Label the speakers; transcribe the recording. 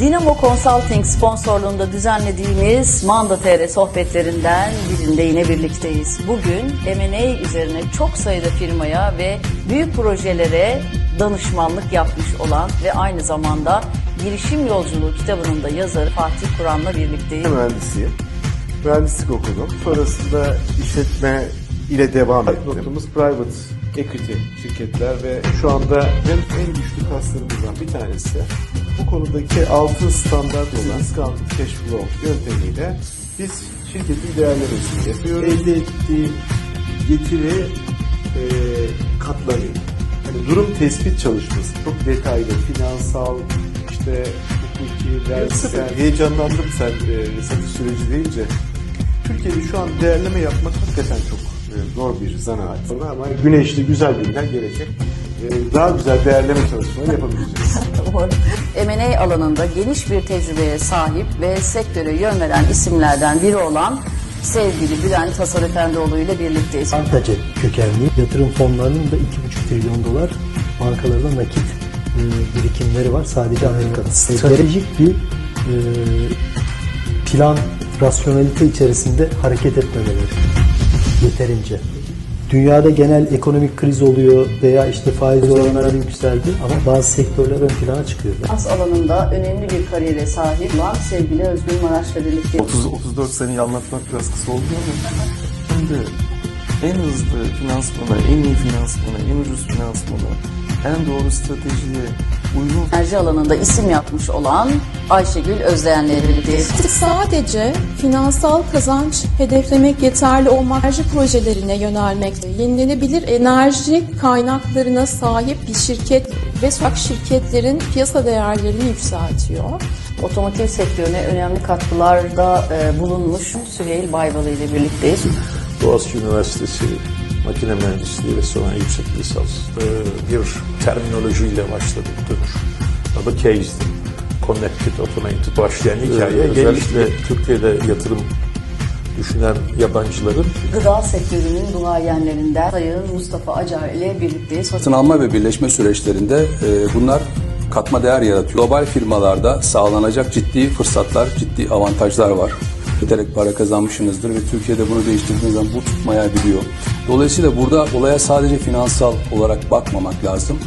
Speaker 1: Dinamo Consulting sponsorluğunda düzenlediğimiz Manda TR sohbetlerinden birinde yine birlikteyiz. Bugün M&A üzerine çok sayıda firmaya ve büyük projelere danışmanlık yapmış olan ve aynı zamanda Girişim Yolculuğu kitabının da yazarı Fatih Kur'an'la birlikteyiz.
Speaker 2: mühendisiyim. Mühendislik okudum. Sonrasında işletme ile devam ettim. Noktamız private equity şirketler ve şu anda hem en güçlü kaslarımızdan bir tanesi bu konudaki altın standart olan discounted cash flow yöntemiyle biz şirketin değerlemesini yapıyoruz. Elde ettiği getiri e, katlanıyor. Hani durum tespit çalışması çok detaylı, finansal, işte hukuki, dersler. Heyecanlandım sen e, satış süreci deyince. Türkiye'de şu an değerleme yapmak hakikaten çok zor bir zanaat. Ama güneşli güzel günler gelecek. E, daha güzel değerleme çalışmaları yapabileceğiz.
Speaker 1: M&A alanında geniş bir tecrübeye sahip ve sektöre yön veren isimlerden biri olan sevgili Bülent Hasan Efendioğlu ile birlikteyiz.
Speaker 3: Bankacı kökenli yatırım fonlarının da 2,5 trilyon dolar bankalarda nakit e, birikimleri var sadece Amerika'da. Stratejik bir e, plan, rasyonelite içerisinde hareket etmemeleri yeterince. Dünyada genel ekonomik kriz oluyor veya işte faiz oranları yükseldi ama bazı sektörler ön plana çıkıyor.
Speaker 1: Finans alanında önemli bir kariyere sahip olan sevgili Özgür Maraş'la birlikte
Speaker 4: 30-34 seneyi anlatmak biraz kısa oldu ama şimdi en hızlı finansmana, en iyi finansmana, en ucuz finansmana, en doğru stratejiye
Speaker 1: enerji alanında isim yapmış olan Ayşegül Özdeğen'le birlikteyiz.
Speaker 5: Sadece finansal kazanç hedeflemek yeterli olmak enerji projelerine yönelmekte. Yenilenebilir enerji kaynaklarına sahip bir şirket ve sokak şirketlerin piyasa değerlerini yükseltiyor.
Speaker 1: Otomotiv sektörüne önemli katkılarda e, bulunmuş Süheyl Baybalı ile birlikteyiz.
Speaker 6: Boğaziçi Üniversitesi Makine Mühendisliği ve Sanayi Yüksek Lisans Ee, bir terminolojiyle başladık dönüş. Adı CASE'di. Connected, Automated başlayan hikaye.
Speaker 4: Ee,
Speaker 6: Özellikle Türkiye'de yatırım düşünen yabancıların
Speaker 1: Gıda sektörünün duayenlerinden Sayın Mustafa Acar ile birlikteyiz.
Speaker 7: Satın alma ve birleşme süreçlerinde e, bunlar katma değer yaratıyor. Global firmalarda sağlanacak ciddi fırsatlar, ciddi avantajlar var. Giderek para kazanmışsınızdır ve Türkiye'de bunu değiştirdiğiniz zaman bu tutmayabiliyor. Dolayısıyla burada olaya sadece finansal olarak bakmamak lazım.